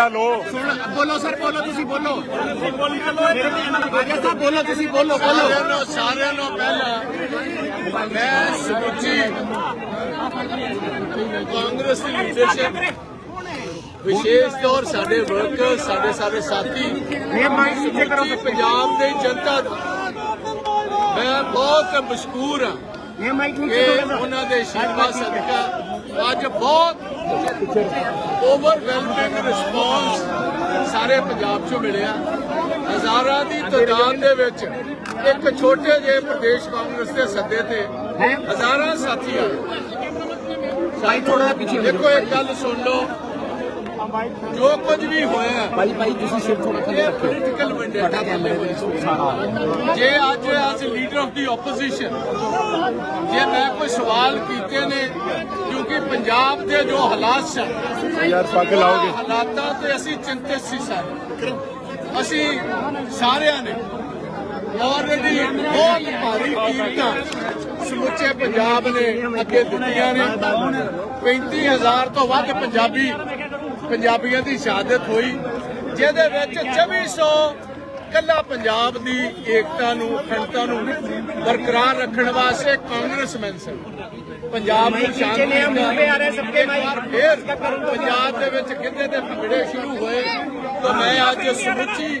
ਤਾਂ ਲੋ ਬੋਲੋ ਸਰ ਬੋਲੋ ਤੁਸੀਂ ਬੋਲੋ। ਸਾਹਿਬ ਬੋਲੋ ਤੁਸੀਂ ਬੋਲੋ ਬੋਲੋ। ਸਾਰਿਆਂ ਨੂੰ ਸਾਰਿਆਂ ਨੂੰ ਪਹਿਲਾਂ ਮੈਂ ਸਮੁੱਚੀ ਕਾਂਗਰਸ ਦੀ ਲੀਡਰਸ਼ਿਪ ਵਿਸ਼ੇਸ਼ ਤੌਰ ਸਾਡੇ ਵਰਕਰ ਸਾਡੇ ਸਾਰੇ ਸਾਥੀ ਇਹ ਮਾਈਕ ਪਿੱਛੇ ਕਰੋ ਪੰਜਾਬ ਦੇ ਜਨਤਾ ਦਾ ਮੈਂ ਬਹੁਤ ਮਸ਼ਕੂਰ ਹਾਂ ਇਹ ਮਾਈਕ ਨੀਚੇ ਕਰੋ ਉਹਨਾਂ ਦੇ ਆਸ਼ੀਰਵਾਦ ਸਦਕਾ ਅੱਜ ਬਹੁਤ ਓਵਰਵੈਲਮਿੰਗ ਰਿਸਪੌਂਸ ਸਾਰੇ ਪੰਜਾਬ 'ਚੋਂ ਮਿਲਿਆ ਹਜ਼ਾਰਾਂ ਦੀ ਤਾਦਾਦ ਦੇ ਵਿੱਚ ਇੱਕ ਛੋਟੇ ਜਿਹੇ ਪ੍ਰਦੇਸ਼ ਕਾਂਗਰਸ ਦੇ ਸੱਦੇ ਤੇ ਹਜ਼ਾਰਾਂ ਸਾਥੀ ਆਏ ਭਾਈ ਥੋੜਾ ਪਿੱਛੇ। ਦੇਖੋ ਇੱਕ ਗੱਲ ਸੁਣ ਲਓ ਜੋ ਕੁਝ ਵੀ ਹੋਇਆ ਭਾਈ ਭਾਈ ਤੁਸੀਂ ਸਿਰ ਥੋੜਾ ਥੱਲੇ ਇਹ ਰੱਖੋ ਪੋਲੀਟੀਕਲ ਤੁਹਾਡਾ ਕੈਮਰੇ ਕੋਲ ਸਾਰਾ ਜੇ ਅੱਜ as leader of the opposition ਜੇ ਮੈਂ ਕੋਈ ਸਵਾਲ ਕੀਤੇ ਨੇ ਕਿਉਂਕਿ ਪੰਜਾਬ ਦੇ ਜੋ ਹਾਲਾਤ ਸਨ ਯਾਰ ਪੱਗ ਲਾਓਗੇ? ਹਾਲਾਤਾਂ ਤੇ ਅਸੀਂ ਚਿੰਤਿਤ ਸੀ ਸਾਰੇ। ਅਸੀਂ ਸਾਰਿਆਂ ਨੇ ਆਲਰੇਡੀ ਬਹੁਤ ਭਾਰੀ ਕੀਮਤਾਂ ਸਮੁੱਚੇ ਪੰਜਾਬ ਨੇ ਅੱਗੇ ਦਿੱਤੀਆਂ ਨੇ। 35000 ਤੋਂ ਵੱਧ ਪੰਜਾਬੀ ਪੰਜਾਬੀਆਂ ਦੀ ਸ਼ਹਾਦਤ ਹੋਈ ਜਿਹਦੇ ਵਿੱਚ 2400 ਕੱਲਾ ਪੰਜਾਬ ਦੀ ਏਕਤਾ ਨੂੰ ਅਖੰਡਤਾ ਨੂੰ ਬਰਕਰਾਰ ਰੱਖਣ ਵਾਸਤੇ ਕਾਂਗਰਸਮੈਨ ਸਨ। ਪੰਜਾਬ ਨੂੰ ਸ਼ਾਂਤੀ ਫੇਰ ਪੰਜਾਬ ਦੇ ਵਿੱਚ ਕਿਤੇ ਦੇ ਭੰਗੜੇ ਸ਼ੁਰੂ ਹੋਏ। ਤਾਂ ਮੈਂ ਅੱਜ ਸਮੁੱਚੀ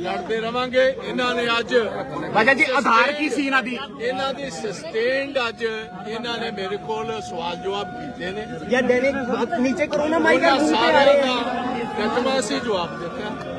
ਲੜਦੇ ਰਵਾਂਗੇ। ਇਹਨਾਂ ਨੇ ਅੱਜ ਰਾਜਾ ਜੀ ਆਧਾਰ ਕੀ ਸੀ ਇਹਨਾਂ ਦੀ? ਇਹਨਾਂ ਦੀ ਸਸਟੇਨਡ ਅੱਜ ਇਹਨਾਂ ਨੇ ਮੇਰੇ ਕੋਲ ਸਵਾਲ ਜਵਾਬ ਕੀਤੇ ਨੇ। ਯਾ ਡੈਰਿਕ ਨੀਚੇ ਕਰੋ ਨਾ ਮਾਈਕ ਸਾਰਿਆਂ ਦਾ ਕਤਮਾ ਸੀ ਜਵਾਬ ਦਿੱਤਾ।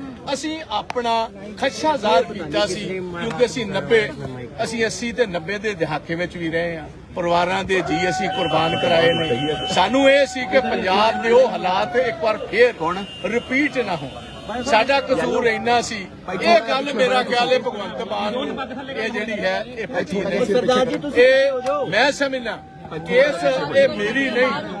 ਅਸੀਂ ਆਪਣਾ ਖਦਸ਼ਾ ਜ਼ਾਹਰ ਕੀਤਾ ਸੀ ਕਿਉਂਕਿ ਅਸੀਂ 90 ਅਸੀਂ 80 ਤੇ 90 ਦੇ ਦਹਾਕੇ ਵਿੱਚ ਵੀ ਰਹੇ ਹਾਂ। ਪਰਿਵਾਰਾਂ ਦੇ ਜੀ ਅਸੀਂ ਕੁਰਬਾਨ ਕਰਾਏ ਨੇ। ਸਾਨੂੰ ਇਹ ਸੀ ਕਿ ਪੰਜਾਬ ਦੇ ਉਹ ਹਾਲਾਤ ਇੱਕ ਵਾਰ ਫੇਰ ਰਿਪੀਟ ਨਾ ਹੋਣ। ਸਾਡਾ ਕਸੂਰ ਇੰਨਾ ਸੀ। ਇਹ ਗੱਲ ਮੇਰਾ ਖਿਆਲ ਹੈ ਭਗਵੰਤ ਮਾਨ ਇਹ ਜਿਹੜੀ ਹੈ ਇਹ ਪਤੀ ਨਹੀਂ ਇਹ ਮੈਂ ਸਮਝਣਾ ਇਹ ਮੇਰੀ ਨਹੀਂ।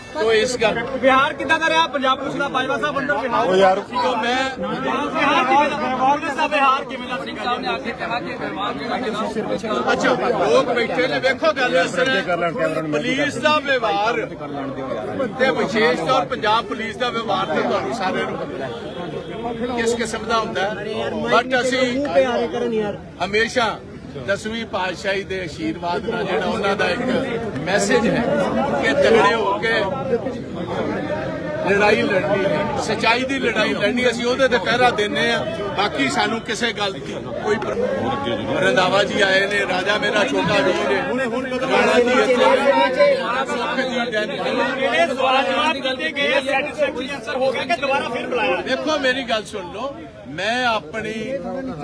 ਤੋ ਇਸ ਗੱਲ ਬਿਹਾਰ ਕਿੱਦਾਂ ਦਾ ਰਿਹਾ? ਪੰਜਾਬ ਪੁਲਿਸ ਦਾ ਬਾਜਵਾ ਸਾਹਿਬ ਅੰਦਰ ਬਿਹਾਰ ਉਹ ਯਾਰ ਤੋਂ ਮੈਂ ਬਿਹਾਰ ਕਿਵੇਂ ਦਾ ਬਿਹਾਰ ਕਿਵੇਂ ਦਾ ਸਿੰਘ ਸਾਹਿਬ ਨੇ ਆ ਕੇ ਕਿਹਾ ਕਿ ਬਿਹਾਰ ਜਿਹੜਾ ਅੱਛਾ ਲੋਕ ਬੈਠੇ ਨੇ ਵੇਖੋ ਗੱਲ ਇਸ ਤਰ੍ਹਾਂ ਕਰ ਪੁਲਿਸ ਦਾ ਵਿਵਹਾਰ ਤੇ ਵਿਸ਼ੇਸ਼ ਤੌਰ ਪੰਜਾਬ ਪੁਲਿਸ ਦਾ ਵਿਵਹਾਰ ਤੇ ਤੁਹਾਨੂੰ ਸਾਰਿਆਂ ਨੂੰ ਪਤਾ ਹੈ। ਕਿਸ ਕਿਸਮ ਦਾ ਹੁੰਦਾ ਹੈ। ਬਟ ਅਸੀਂ ਪਿਆਰੇ ਕਰਨ ਯਾਰ। ਹਮੇਸ਼ਾ ਦਸਵੀਂ ਪਾਤਸ਼ਾਹੀ ਦੇ ਆਸ਼ੀਰਵਾਦ ਨਾਲ ਜਿਹੜਾ ਉਹਨਾਂ ਦਾ ਇੱਕ ਮੈਸੇਜ ਹੈ ਕਿ ਤਗੜੇ ਹੋ ਕੇ ਲੜਾਈ ਲੜਨੀ ਹੈ। ਸਚਾਈ ਦੀ ਲੜਾਈ ਲੜਨੀ ਅਸੀਂ ਉਹਦੇ ਤੇ ਪਹਿਰਾ ਦਿੰਨੇ ਆ ਬਾਕੀ ਸਾਨੂੰ ਕਿਸੇ ਗੱਲ ਦੀ ਕੋਈ ਰੰਧਾਵਾ ਜੀ ਆਏ ਨੇ ਰਾਜਾ ਮੇਰਾ ਛੋਟਾ ਵੀਰ ਹੈ ਰਾਣਾ ਜੀ ਇੱਥੇ ਨੇ। ਸੁੱਖ ਜੀ ਡੈਨ ਇਹ ਸਵਾਲ ਜਵਾਬ ਦਿੱਤੇ ਗਏ ਸੈਟੀਸਫੈਕਟਰੀ ਆਨਸਰ ਹੋ ਗਿਆ ਕਿ ਦੁਬਾਰਾ ਫਿਰ ਬੁਲਾਇਆ? ਦੇਖੋ ਮੇਰੀ ਗੱਲ ਸੁਣ ਲਓ। ਮੈਂ ਆਪਣੀ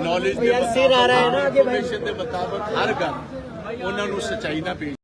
ਨੌਲੇਜ ਦੇ ਯਾਰ ਸਿਰ ਆ ਰਹਾ ਹੈ ਨਾ ਅੱਗੇ ਇਨਫੋਰਮੇਸ਼ਨ ਦੇ ਮੁਤਾਬਕ ਹਰ ਗੱਲ ਉਹਨਾਂ ਨੂੰ ਸਚਾਈ ਨਾਲ ਪੇਸ਼